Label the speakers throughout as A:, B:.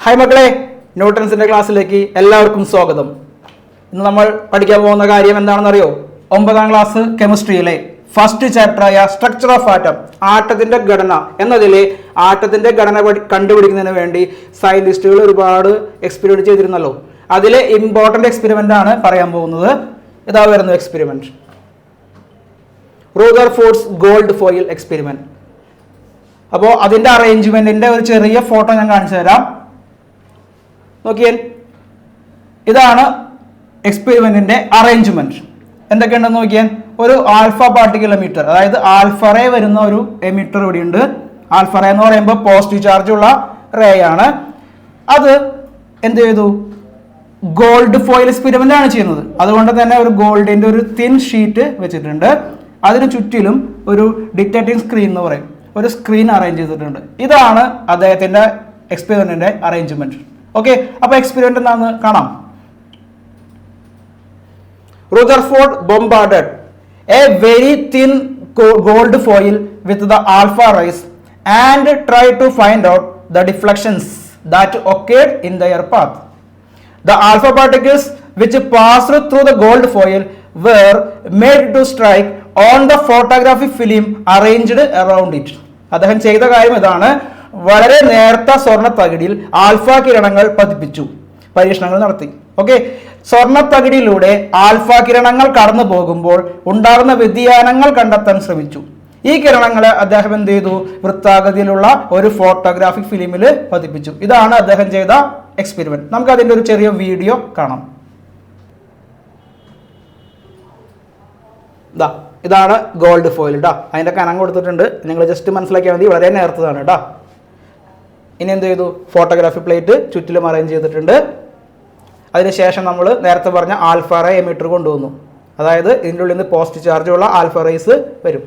A: Hi മക്കളെ ന്യൂട്ടൺസിന്റെ ക്ലാസ്സിലേക്ക് എല്ലാവർക്കും സ്വാഗതം. ഇന്ന് നമ്മൾ പഠിക്കാൻ പോകുന്ന കാര്യം എന്താണെന്നറിയോ? ഒമ്പതാം ക്ലാസ് കെമിസ്ട്രിയിലെ ഫസ്റ്റ് ചാപ്റ്ററായ സ്ട്രക്ചർ ഓഫ് ആറ്റം ആറ്റത്തിന്റെ ഘടന എന്നതിലെ ആറ്റത്തിന്റെ ഘടന കണ്ടുപിടിക്കുന്നതിന് വേണ്ടി സയന്റിസ്റ്റുകൾ ഒരുപാട് എക്സ്പെരിമെന്റ് ചെയ്തിരുന്നല്ലോ. അതിലെ ഇമ്പോർട്ടന്റ് എക്സ്പെരിമെന്റ് ആണ് പറയാൻ പോകുന്നത്. ഇതാ വരുന്നു experiment Rutherford's gold foil experiment അപ്പോൾ അതിന്റെ അറേഞ്ച്മെന്റിന്റെ ഒരു ചെറിയ ഫോട്ടോ ഞാൻ കാണിച്ചു തരാം. നോക്കിയേ ഇതാണ് എക്സ്പെരിമെന്റിന്റെ അറേഞ്ച്മെന്റ് എന്തൊക്കെയുണ്ടെന്ന് നോക്കിയാൽ ഒരു ആൽഫ പാർട്ടിക്കൽ എമിറ്റർ അതായത് ആൽഫറേ വരുന്ന ഒരു എമിറ്റർ ഇവിടെ ഉണ്ട് ആൽഫറേ എന്ന് പറയുമ്പോൾ പോസിറ്റീവ് ചാർജ് ഉള്ള റേ ആണ്. അത് എന്ത് ചെയ്തു? ഗോൾഡ് ഫോയിൽ എക്സ്പെരിമെന്റ് ആണ് ചെയ്യുന്നത്. അതുകൊണ്ട് തന്നെ ഒരു ഗോൾഡിന്റെ ഒരു തിൻ ഷീറ്റ് വെച്ചിട്ടുണ്ട്. അതിന് ചുറ്റിലും ഒരു ഡിറ്റക്റ്റിംഗ് സ്ക്രീൻ എന്ന് പറയും. ഒരു സ്ക്രീൻ അറേഞ്ച് ചെയ്തിട്ടുണ്ട്. ഇതാണ് അദ്ദേഹത്തിന്റെ എക്സ്പെരിമെന്റിന്റെ അറേഞ്ച്മെന്റ് ഓക്കെ അപ്പൊ എക്സ്പെരിമെന്റ് എന്താണെന്ന് കാണാം bombarded a very thin go- gold foil with the alpha rays and tried to find out the deflections that occurred in their path. The alpha particles which passed through the gold foil were made to strike on the photographic film arranged around it. അദ്ദേഹം ചെയ്ത കാര്യം ഇതാണ് വളരെ നേർത്ത സ്വർണ തകിടിൽ alpha കിരണങ്ങൾ പതിപ്പിച്ചു. പരീക്ഷണങ്ങൾ നടത്തി. ഓക്കെ സ്വർണത്തകിടിയിലൂടെ ആൽഫ കിരണങ്ങൾ കടന്നു പോകുമ്പോൾ ഉണ്ടാകുന്ന വ്യതിയാനങ്ങൾ കണ്ടെത്താൻ ശ്രമിച്ചു. ഈ കിരണങ്ങളെ അദ്ദേഹം എന്ത് ചെയ്തു? വൃത്താകൃതിയിലുള്ള ഒരു ഫോട്ടോഗ്രാഫിക് ഫിലിമിൽ പതിപ്പിച്ചു. ഇതാണ് അദ്ദേഹം ചെയ്ത എക്സ്പെരിമെന്റ് നമുക്ക് അതിന്റെ ഒരു ചെറിയ വീഡിയോ കാണാം. ഇതാ ഇതാണ് ഗോൾഡ് ഫോയിൽ ഇട്ടാ അതിന്റെ കനം കൊടുത്തിട്ടുണ്ട്. നിങ്ങൾ ജസ്റ്റ് മനസ്സിലാക്കിയാൽ മതി. വളരെ നേർത്തതാണ് കേട്ടോ ഇനി എന്ത് ചെയ്തു? ഫോട്ടോഗ്രാഫി പ്ലേറ്റ് ചുറ്റിലും അറേഞ്ച് ചെയ്തിട്ടുണ്ട്. അതിനുശേഷം നമ്മൾ നേരത്തെ പറഞ്ഞ ആൽഫറ എമീറ്റർ കൊണ്ടുവന്നു. അതായത് ഇതിന്റെ ഉള്ളിൽ നിന്ന് പോസ്റ്റ് ചാർജുള്ള ആൽഫ റൈസ് വരും.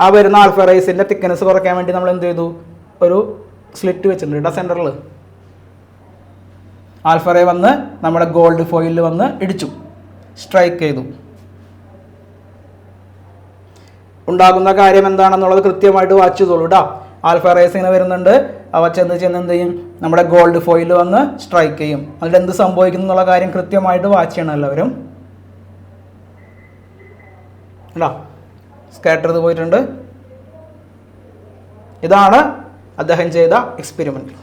A: ആ വരുന്ന ആൽഫറൈസിന്റെ തിക്കനെസ് കുറയ്ക്കാൻ വേണ്ടി നമ്മൾ എന്ത് ചെയ്തു? ഒരു സ്ലിറ്റ് വെച്ചിട്ടുണ്ട് കേട്ടോ സെന്ററിൽ ആൽഫ റേ വന്ന് നമ്മുടെ ഗോൾഡ് ഫോയിലിൽ വന്ന് ഇടിച്ചു. സ്ട്രൈക്ക് ചെയ്തു. ഉണ്ടാകുന്ന കാര്യം എന്താണെന്നുള്ളത് കൃത്യമായിട്ട് വാച്ച് ചെയ്തോളൂ കേട്ടോ ആൽഫ റേസ് ഇങ്ങനെ വരുന്നുണ്ട്. അവ ചെന്ന് ചെന്ന് എന്ത് ചെയ്യും? നമ്മുടെ ഗോൾഡ് ഫോയിൽ വന്ന് സ്ട്രൈക്ക് ചെയ്യും. അതിൽ എന്ത് സംഭവിക്കുന്നു എന്നുള്ള കാര്യം കൃത്യമായിട്ട് വാച്ച് ചെയ്യണം എല്ലാവരും. കേട്ടോ സ്കാറ്റർ ഇത് പോയിട്ടുണ്ട്. ഇതാണ് അദ്ദേഹം ചെയ്ത എക്സ്പെരിമെന്റ്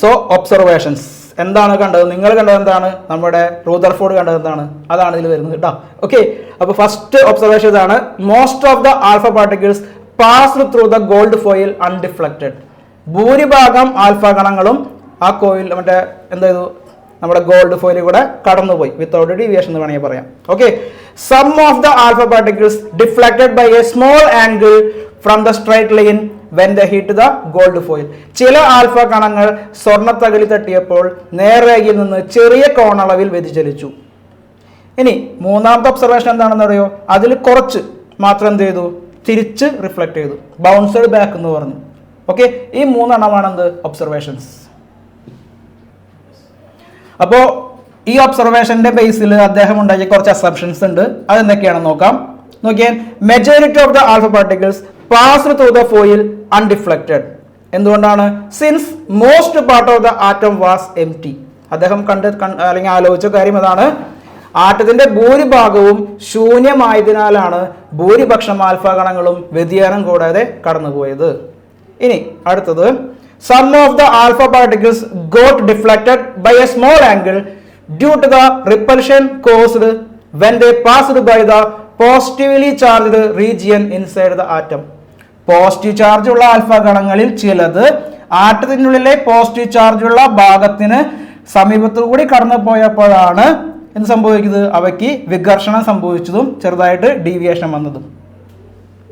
A: സോ ഒബ്സർവേഷൻസ് എന്താണ് കണ്ടത്? നിങ്ങൾ കണ്ടത് എന്താണ്? നമ്മുടെ റൂദർഫോർഡ് കണ്ടത് എന്താണ്? അതാണ് ഇതിൽ വരുന്നത് കേട്ടോ. ഓക്കെ അപ്പൊ ഫസ്റ്റ് ഒബ്സർവേഷൻ ഇതാണ്. Most of the alpha particles pass through the gold foil undeflected ഭൂരിഭാഗം ആൽഫ കണങ്ങളും ആ കോയിൽ മറ്റേ എന്താ ചെയ്തു? നമ്മുടെ ഗോൾഡ് ഫോയിൽ കൂടെ കടന്നുപോയി. വിത്തൗട്ട് ഡീവിയേഷൻ എന്ന് വേണമെങ്കിൽ പറയാം. Okay some of the alpha particles deflected by a small angle from the straight line when the hit the gold foil ചില ആൽഫ കണങ്ങൾ സ്വർണത്തകലി തട്ടിയപ്പോൾ നേർരേഖയിൽ നിന്ന് ചെറിയ കോണളവിൽ വ്യതിചലിച്ചു. ഇനി മൂന്നാമത്തെ ഒബ്സർവേഷൻ എന്താണെന്ന് അറിയോ അതിൽ കുറച്ച് മാത്രം എന്ത് ചെയ്തു? തിരിച്ച് റിഫ്ലക്ട് ചെയ്തു. ബൗൺസഡ് ബാക്ക് എന്ന് പറഞ്ഞു. ഓക്കെ ഈ മൂന്നെണ്ണമാണ് എന്ത് ഒബ്സർവേഷൻസ് അപ്പോൾ ഈ ഒബ്സർവേഷന്റെ ബേസിൽ അദ്ദേഹം ഉണ്ടാക്കിയ കുറച്ച് അസംഷൻസ് ഉണ്ട്. അതെന്തൊക്കെയാണെന്ന് നോക്കാം. നോക്കിയാൽ majority of the alpha particles pass through the foil undeflected എന്തുകൊണ്ടാണ്? Since most part of the atom was empty അദ്ദേഹം കണ്ട് അല്ലെങ്കിൽ ആലോചിച്ച കാര്യം അതാണ്. ആറ്റത്തിന്റെ ഭൂരിഭാഗവും ശൂന്യമായതിനാലാണ് ഭൂരിപക്ഷം ആൽഫ കണങ്ങളും വ്യതിയാനം കൂടാതെ കടന്നുപോയത്. ഇനി അടുത്തത്. Some of the alpha particles got deflected by a small angle due to the repulsion caused when they passed by the positively charged region inside the atom positive ചാർജുള്ള ആൽഫ ഗണങ്ങളിൽ ചിലത് ആറ്റത്തിനുള്ളിലെ പോസിറ്റീവ് ചാർജുള്ള ഭാഗത്തിന് സമീപത്തുകൂടി കടന്നു പോയപ്പോഴാണ് എന്ത് സംഭവിക്കുന്നത്? അവയ്ക്ക് വികർഷണം സംഭവിച്ചതും ചെറുതായിട്ട് ഡീവിയേഷൻ വന്നതും.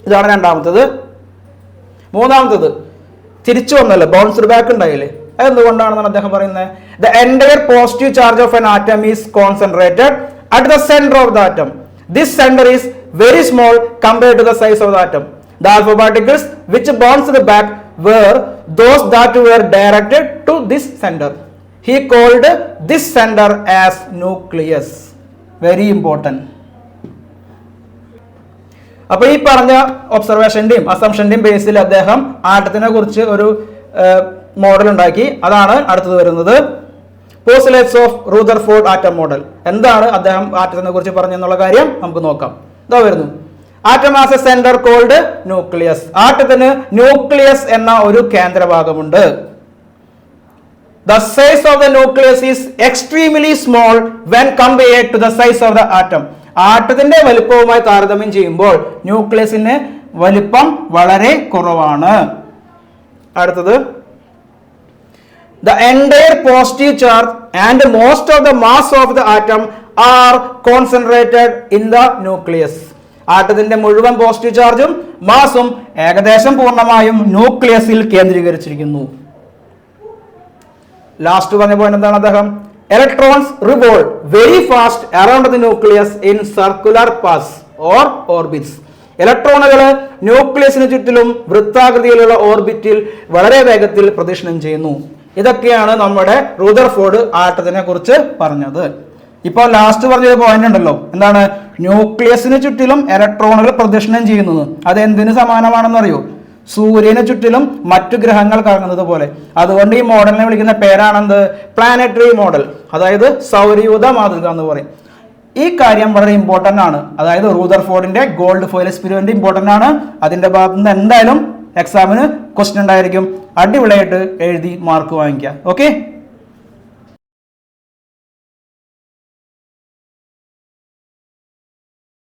A: ഇതാണ് രണ്ടാമത്തത്. മൂന്നാമത്തത് തിരിച്ചു വന്നല്ലോ? ബൗൺസ് ബാക്ക് ഉണ്ടായില്ലേ? അതെന്തുകൊണ്ടാണെന്നാണ് അദ്ദേഹം പറയുന്നത്? The entire positive charge of an atom is concentrated at the centre of the atom this centre is very small compared to the size of the atom. The alpha particles which bounce the back were those that were directed to this center. He called this center as nucleus. Very important. അപ്പോൾ ഈ പറഞ്ഞ ഒബ്സർവേഷന്റെയും അസംഷന്റെയും ബേസിൽ അദ്ദേഹം ആട്ടത്തിനെ കുറിച്ച് ഒരു model ഉണ്ടാക്കി അതാണ് അടുത്തത് വരുന്നത് postulates of Rutherford atom model എന്താണ് അദ്ദേഹം ആറ്റത്തിനെ കുറിച്ച് പറഞ്ഞെന്നുള്ള കാര്യം നമുക്ക് നോക്കാം ഇതാ വരുന്നു ആറ്റം സെന്റർ കോൾഡ് ന്യൂക്ലിയസ് ആറ്റത്തിന് ന്യൂക്ലിയസ് എന്ന ഒരു കേന്ദ്രഭാഗമുണ്ട്. The size of the nucleus is extremely small when compare to the size of the atom ആറ്റത്തിന്റെ വലുപ്പവുമായി താരതമ്യം ചെയ്യുമ്പോൾ ന്യൂക്ലിയസിന്റെ വലിപ്പം വളരെ കുറവാണ്. അടുത്തത്. The entire positive charge and most of the mass of the atom are concentrated in the nucleus ആറ്റത്തിന്റെ മുഴുവൻ positive ചാർജും മാസും ഏകദേശം പൂർണമായും ന്യൂക്ലിയസിൽ കേന്ദ്രീകരിച്ചിരിക്കുന്നു. ലാസ്റ്റ് പറഞ്ഞ പോയിന്റ് എന്താണ് അദ്ദേഹം? Electrons revolve very fast around the nucleus in circular paths or orbits ഇലക്ട്രോണുകൾ ന്യൂക്ലിയസിന് ചുറ്റിലും വൃത്താകൃതിയിലുള്ള ഓർബിറ്റിൽ വളരെ വേഗത്തിൽ പ്രദക്ഷിണം ചെയ്യുന്നു. ഇതൊക്കെയാണ് നമ്മുടെ റൂദർഫോർഡ് ആട്ടത്തിനെ കുറിച്ച് പറഞ്ഞത്. ഇപ്പോൾ ലാസ്റ്റ് പറഞ്ഞൊരു പോയിന്റ് ഉണ്ടല്ലോ. എന്താണ്? ന്യൂക്ലിയസിന് ചുറ്റിലും ഇലക്ട്രോണുകൾ പ്രദക്ഷിണം ചെയ്യുന്നത്. അത് എന്തിനു സമാനമാണെന്ന് അറിയോ? സൂര്യന് ചുറ്റിലും മറ്റു ഗ്രഹങ്ങൾ കറങ്ങുന്നത് പോലെ. അതുകൊണ്ട് ഈ മോഡലിനെ വിളിക്കുന്ന പേരാണെന്ത്? പ്ലാനറ്ററി മോഡൽ അതായത് സൗരയൂഥ മാതൃക എന്ന് പറയും. ഈ കാര്യം വളരെ ഇമ്പോർട്ടന്റ് ആണ്. അതായത് റൂദർഫോർഡിന്റെ ഗോൾഡ് ഫോയിൽ എക്സ്പെരിമെന്റ് ഇമ്പോർട്ടന്റ് ആണ്. അതിന്റെ ഭാഗത്ത് നിന്ന് എന്തായാലും എക്സാമിന് ക്വസ്റ്റ്യൻ ഉണ്ടായിരിക്കും. അടിപൊളിയായിട്ട് എഴുതി മാർക്ക് വാങ്ങിക്കുക. ഓക്കെ